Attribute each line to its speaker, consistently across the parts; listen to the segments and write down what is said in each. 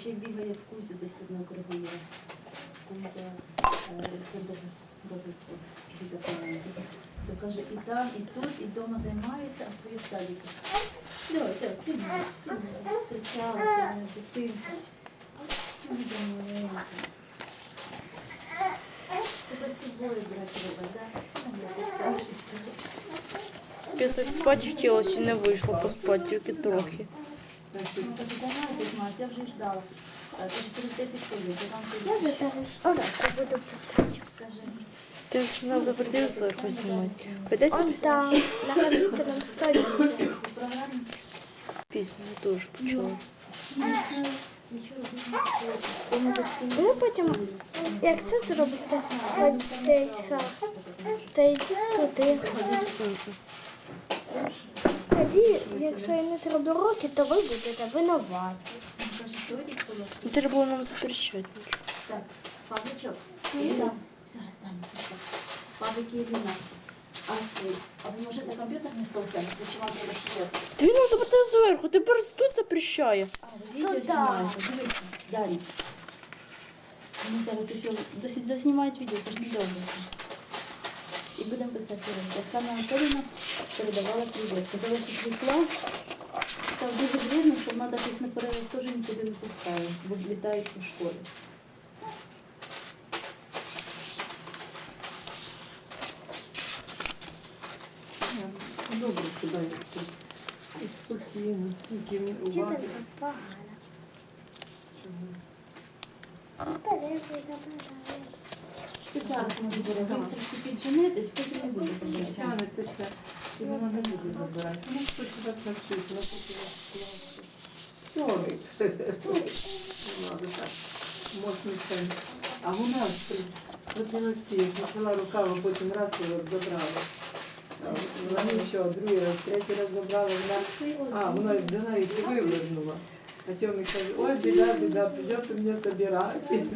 Speaker 1: ще бігає в Кузю, десь тут на округу є. Кузя, е, розвитку дітей. То каже, і там, і тут, і вдома займаюся, а свої в садіку. Льо, Льо, ти мене дитинка. Ну. Тебе з собою брати треба, так?
Speaker 2: Після спати хотілося не вийшло поспати тільки трохи.
Speaker 1: Ну, я вже ждав. Е, Каже, через 10 хвилин, я
Speaker 3: вже зараз уроки буду писати.
Speaker 2: Ти ж нам запретив зверху знімати. Прийдеться
Speaker 3: Он там, на комп'ютерному столі.
Speaker 2: пісню я теж почула.
Speaker 1: хоче.
Speaker 3: Ну потім, як це зробите, хоч цей то йдіть туди. Тоді, якщо я не зроблю уроки, то ви будете винуваті.
Speaker 2: Не треба було нам запрещати нічого.
Speaker 1: Так, Павличок, зараз пішла. Павлик і Ірина. А цей, а ви може за комп'ютерний стол сядете, чи вам треба світ?
Speaker 2: Ти він нам запретив зверху, тепер тут запрещає.
Speaker 1: А, ви відео
Speaker 3: Ну, да.
Speaker 1: знімаєте, дивіться, далі. Вони зараз усі досить заснімають відео, це ж не добре. Будемо писати уроки. Оксана Анатоліївна передавала привіт. Коли я прийшла, став дуже вредно, що вона так їх на перерив теж нікуди не пускає, бо літають у школі.
Speaker 4: Добре, куди спокійно, скільки уваги.
Speaker 3: Вчителька погана. Перерви забирає.
Speaker 1: Спеціально може буде, ви трошки потім не буде.
Speaker 4: Тянетеся, і вона не буде забирати. Ну, хтось вас навчить, вона поки вас так. Мощніше. А вона схватила ці, почала руками, потім раз і от забрала. А Вона нічого, другий раз, третій раз забрала, вона, а, вона взяла і вивернула. А Тьомик каже, ой, біда, біда, придеться мені забирати.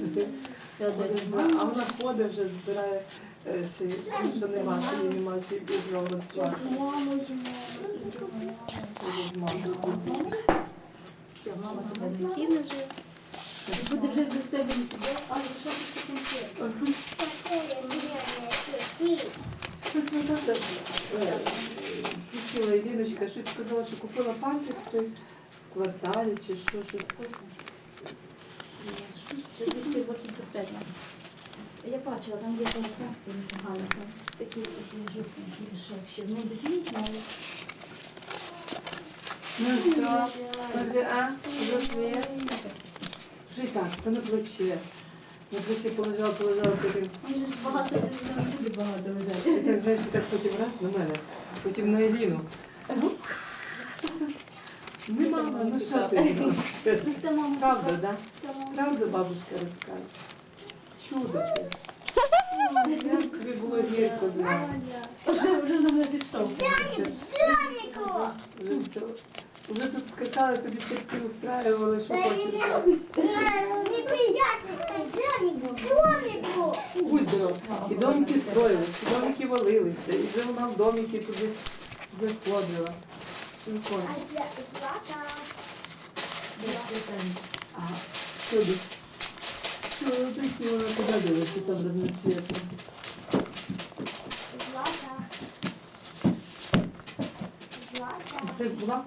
Speaker 4: А вона ходить вже, збирає ну, що нема, що їй нема чи
Speaker 3: зимою.
Speaker 4: з мамою.
Speaker 1: Все, мама тебе не кине вже. Буде вже без тебе не піде. А, що ти таке?
Speaker 4: Е, Включила Іриночка, щось сказала, що купила памперси кварталі чи що, щось.
Speaker 1: Це 285 мабуть. Я бачила, там є там акції непогано, там такі такі жовтенькі дешевші. Не дивіть, але
Speaker 4: Ну що, може, а? Засмієшся? Вже так, то на плече. На плече положила, положила, потім.
Speaker 1: може ж багато там люди багато
Speaker 4: І так, знаєш, і так потім раз на мене, потім на Еліну. Ну, мама, ну що ти
Speaker 1: мама
Speaker 4: Правда, да? Правда, бабушка розкаже? Чудо ти. Як тобі було гірко з.
Speaker 1: Вже вже на мене.
Speaker 4: Вже все. Вже тут скакали, тобі стільки устраювали, що хочеться. Будь здоров. І домики строїлися, і домики валилися, і вже вона в домики туди заходила. Що хочеш? А, сюди. Що такі вона дивиться, там. Ти була?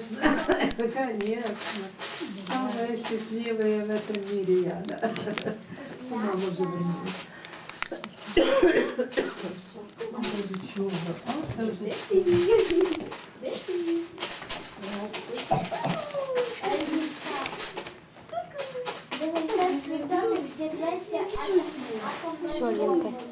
Speaker 4: Конечно, конечно. Самая счастливая в этом мире я, да. Мама. А? А вже
Speaker 3: Все, Ленка.